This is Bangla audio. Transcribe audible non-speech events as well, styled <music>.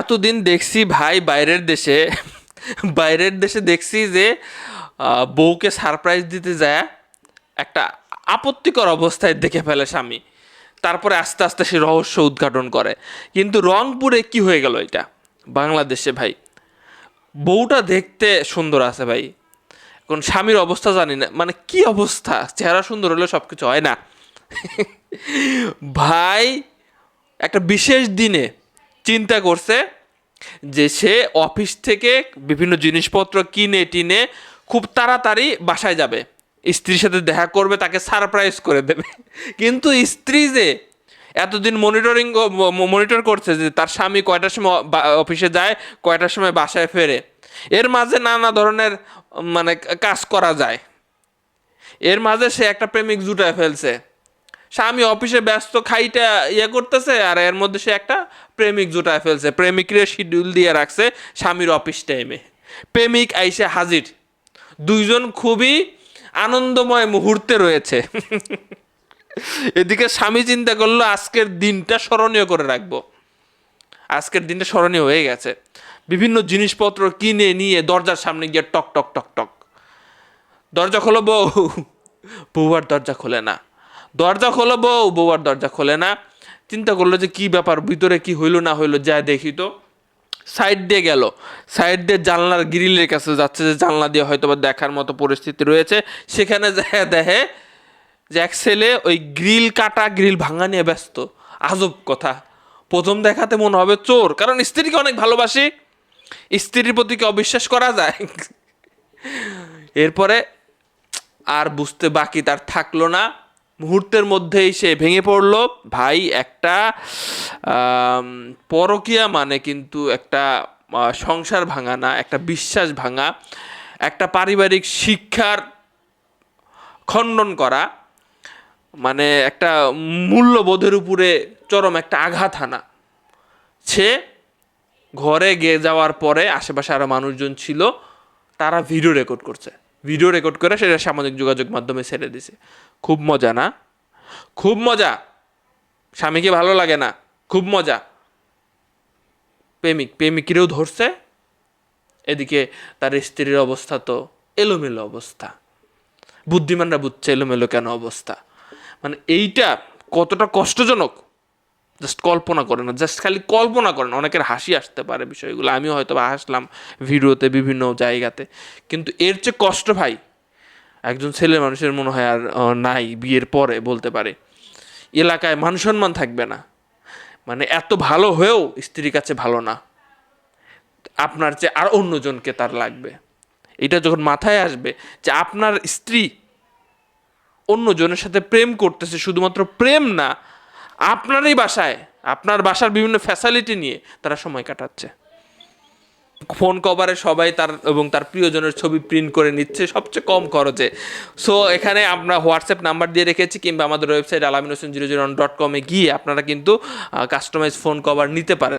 এতদিন দেখছি ভাই বাইরের দেশে বাইরের দেশে দেখছি যে বউকে সারপ্রাইজ দিতে যায়, একটা আপত্তিকর অবস্থায় দেখে ফেলে স্বামী। তারপরে আস্তে আস্তে সে রহস্য উদ্ঘাটন করে। কিন্তু রংপুরে কি হয়ে গেল এটা? বাংলাদেশে ভাই, বউটা দেখতে সুন্দর আছে ভাই। এখন স্বামীর অবস্থা জানি না মানে কি অবস্থা? চেহারা সুন্দর হলে সব কিছু হয় না। ভাই, একটা বিশেষ দিনে চিন্তা করছে যে সে অফিস থেকে বিভিন্ন জিনিসপত্র কিনে, টিনে খুব তাড়াতাড়ি বাসায় যাবে। স্ত্রীর সাথে দেখা করবে, তাকে সারপ্রাইজ করে দেবে। কিন্তু স্ত্রী যে এতদিন মনিটরিং মনিটর করছে যে তার স্বামী কয়টার সময় অফিসে যায়, কয়টার সময় বাসায় ফেরে। এর মাঝে নানা ধরনের মানে কাজ করা যায়। এর মাঝে সে একটা প্রেমিক জুটায় ফেলছে। স্বামী অফিসে ব্যস্ত খাইটা ইয়ে করতেছে, আর এর মধ্যে সে একটা প্রেমিক জুটায় ফেলছে। প্রেমিকরে শিডিউল দিয়ে রাখছে স্বামীর অফিস টাইমে প্রেমিক আইসে হাজির। দুইজন খুবই আনন্দময় মুহূর্তে রয়েছে। <laughs> এদিকে স্বামী চিন্তা করল, আজকের দিনটা স্মরণীয় করে রাখব। আজকের দিনটা স্মরণীয় হয়ে গেছে। বিভিন্ন জিনিসপত্র কিনে নিয়ে দরজার সামনে গিয়ে টক টক টক টক। দরজা খোলো বউ। <laughs> বউ আর দরজা খোলে না। দরজা খোলো বউ বউ আর দরজা খোলে না। চিন্তা করল যে কি ব্যাপার, ভিতরে কি হইল না হইল যা দেখি তো। সাইড দিয়ে গেল। সাইড দিয়ে জানলার গ্রিলের কাছে যাচ্ছে যে জানলা দিয়ে হয়তো বা দেখার মতো পরিস্থিতি রয়েছে। সেখানে যায় দেখে যে এক ছেলে ওই গ্রিল কাটা, গ্রিল ভাঙা নিয়ে ব্যস্ত। আজব কথা। প্রথম দেখাতে মনে হবে চোর, কারণ স্ত্রীকে অনেক ভালোবাসি। স্ত্রীর প্রতি কি অবিশ্বাস করা যায়? এরপরে আর বুঝতে বাকি তার থাকল না। মুহূর্তের মধ্যেই সে ভেঙে পড়ল। ভাই, একটা পরকীয়া মানে কিন্তু একটা সংসার ভাঙা না, একটা বিশ্বাস ভাঙা, একটা পারিবারিক শিক্ষার খণ্ডন করা মানে একটা মূল্যবোধের উপরে চরম একটা আঘাত হানা। সে ঘরে গিয়ে যাওয়ার পরে আশেপাশে আরও মানুষজন ছিল, তারা ভিডিও রেকর্ড করছে। ভিডিও রেকর্ড করে সেটা সামাজিক যোগাযোগ মাধ্যমে ছেড়ে দিছে। খুব মজা, না? খুব মজা। স্বামীকে ভালো লাগে না। খুব মজা। প্রেমিক, প্রেমিকেরও ধরছে। এদিকে তার স্ত্রীর অবস্থা তো এলোমেলো অবস্থা। বুদ্ধিমানরা বুঝছে এলোমেলো কেন অবস্থা। মানে এইটা কতটা কষ্টজনক। জাস্ট কল্পনা করে না, জাস্ট খালি কল্পনা করেন অনেকের হাসি আসতে পারে বিষয়গুলো। আমিও হয়তো হাসলাম ভিডিওতে বিভিন্ন জায়গাতে। কিন্তু এর চেয়ে কষ্ট ভাই একজন ছেলে মানুষের মনে হয় আর নাই, বিয়ের পরে বলতে পারে। এলাকায় মান সম্মান থাকবে না। মানে এত ভালো হয়েও স্ত্রীর কাছে ভালো না। আপনার চেয়ে আর অন্যজনকে তার লাগবে। এটা যখন মাথায় আসবে যে আপনার স্ত্রী অন্যজনের সাথে প্রেম করতেছে, শুধুমাত্র প্রেম না, আপনারই বাসায়, আপনার বাসার বিভিন্ন ফ্যাসিলিটি নিয়ে তারা সময় কাটাচ্ছে। ফোন কভারে সবাই তার এবং তার প্রিয়জনের ছবি প্রিন্ট করে নিচ্ছে সবচেয়ে কম খরচে। সো এখানে আমরা হোয়াটসঅ্যাপ নাম্বার দিয়ে রেখেছি কিংবা আমাদের ওয়েবসাইট আলামিন হোসেন জিরো জিরো ডট কমে গিয়ে আপনারা কিন্তু কাস্টমাইজ ফোন কভার নিতে পারেন।